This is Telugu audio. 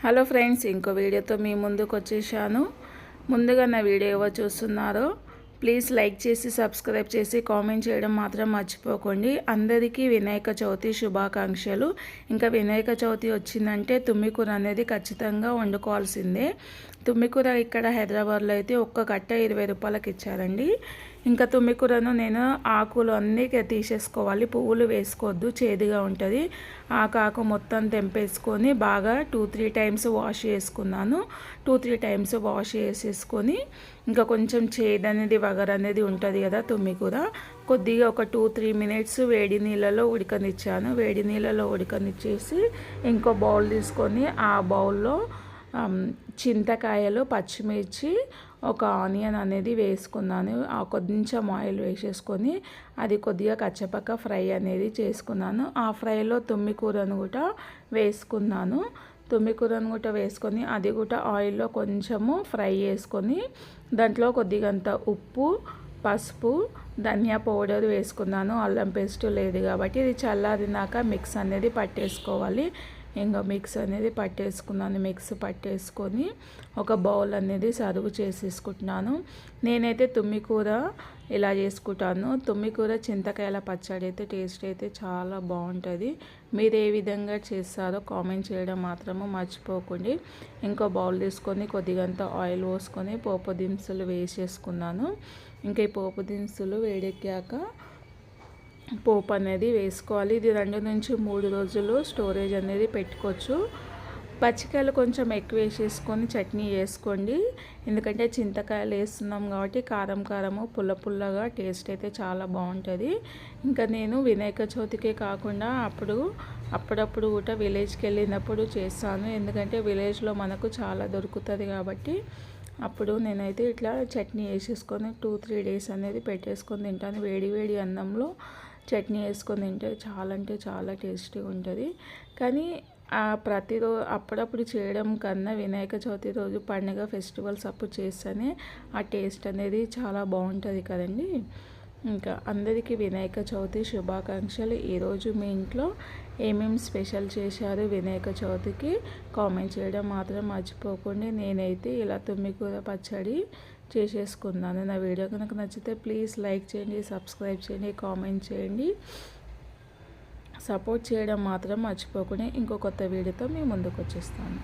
హలో ఫ్రెండ్స్ ఇంకో వీడియోతో మీ ముందుకు వచ్చేసాను. ముందుగా నా వీడియో ఎవరు చూస్తున్నారో ప్లీజ్ లైక్ చేసి సబ్స్క్రైబ్ చేసి కామెంట్ చేయడం మాత్రం మర్చిపోకండి. అందరికీ వినాయక చవితి శుభాకాంక్షలు. ఇంకా వినాయక చవితి వచ్చిందంటే తుమ్మికూర అనేది ఖచ్చితంగా వండుకోవాల్సిందే. తుమ్మికూర ఇక్కడ హైదరాబాద్లో అయితే ఒక్క కట్ట ఇరవై రూపాయలకి ఇచ్చారండి. ఇంకా తుమ్మికూరను నేను ఆకులు అన్నీ తీసేసుకోవాలి. పువ్వులు వేసుకోవద్దు చేదుగా ఉంటుంది. ఆకాకు మొత్తం తెంపేసుకొని బాగా టూ త్రీ టైమ్స్ వాష్ చేసుకున్నాను. టూ త్రీ టైమ్స్ వాష్ చేసేసుకొని ఇంకా కొంచెం చేదు అనేది వగర్ అనేది ఉంటుంది కదా తుమ్మికూర కొద్దిగా ఒక టూ త్రీ మినిట్స్ వేడి నీళ్ళలో ఉడకనిచ్చాను. వేడి నీళ్ళలో ఉడకనిచ్చేసి ఇంకో బౌల్ తీసుకొని ఆ బౌల్లో చింతకాయలు పచ్చిమిర్చి ఒక ఆనియన్ అనేది వేసుకున్నాను. ఆ కొంచెం ఆయిల్ వేసేసుకొని అది కొద్దిగా కచ్చపక్క ఫ్రై అనేది చేసుకున్నాను. ఆ ఫ్రైలో తుమ్మి కూరను కూడా వేసుకున్నాను. తుమ్మి కూరను కూడా వేసుకొని అది కూడా ఆయిల్లో కొంచెము ఫ్రై చేసుకొని దాంట్లో కొద్దిగంత ఉప్పు పసుపు ధనియా పౌడర్ వేసుకున్నాను. అల్లం పేస్ట్ లేదు కాబట్టి ఇది చల్లారినాక మిక్స్ అనేది పట్టేసుకోవాలి. ఇంకా మిక్స్ అనేది పట్టేసుకున్నాను. మిక్స్ పట్టేసుకొని ఒక బౌల్ అనేది సర్వ్ చేసేసుకుంటున్నాను. నేనైతే తుమ్మికూర ఇలా చేసుకుంటాను. తుమ్మికూర చింతకాయల పచ్చడి అయితే టేస్ట్ అయితే చాలా బాగుంటుంది. మీరు ఏ విధంగా చేస్తారో కామెంట్ చేయడం మాత్రము మర్చిపోకండి. ఇంకో బౌల్ తీసుకొని కొద్దిగంత ఆయిల్ పోసుకొని పోపు దినుసులు వేసేసుకున్నాను. ఇంకా ఈ పోపు దినుసులు వేడెక్కాక పోపు అనేది వేసుకోవాలి. ఇది రెండు నుంచి మూడు రోజులు స్టోరేజ్ అనేది పెట్టుకోవచ్చు. పచ్చికాయలు కొంచెం ఎక్కువ వేసేసుకొని చట్నీ వేసుకోండి ఎందుకంటే చింతకాయలు వేస్తున్నాం కాబట్టి కారం కారము పుల్ల పుల్లగా టేస్ట్ అయితే చాలా బాగుంటుంది. ఇంకా నేను వినాయక చవితికే కాకుండా అప్పుడు అప్పుడప్పుడు కూడా విలేజ్కి వెళ్ళినప్పుడు చేస్తాను. ఎందుకంటే విలేజ్లో మనకు చాలా దొరుకుతుంది కాబట్టి అప్పుడు నేనైతే ఇట్లా చట్నీ వేసేసుకొని టూ త్రీ డేస్ అనేది పెట్టేసుకొని తింటాను. వేడి వేడి అన్నంలో చట్నీ వేసుకొని తింటే చాలా అంటే చాలా టేస్టీగా ఉంటుంది. కానీ ప్రతిరోజు అప్పుడప్పుడు చేయడం కన్నా వినాయక చవితి రోజు పండుగ ఫెస్టివల్స్ అప్పుడు చేస్తేనే ఆ టేస్ట్ అనేది చాలా బాగుంటుంది కదండి. ఇంకా అందరికీ వినాయక చవితి శుభాకాంక్షలు. ఈరోజు మీ ఇంట్లో ఏమేమి స్పెషల్ చేశారు వినాయక చవితికి కామెంట్ చేయడం మాత్రం మర్చిపోకుండా. నేనైతే ఇలా తుమ్మికూర పచ్చడి చేసేసుకున్నాను. నా వీడియో కనుక నచ్చితే ప్లీజ్ లైక్ చేయండి సబ్స్క్రైబ్ చేయండి కామెంట్ చేయండి. సపోర్ట్ చేయడం మాత్రం మర్చిపోకుండా ఇంకో కొత్త వీడియోతో మీ ముందుకు వచ్చేస్తాను.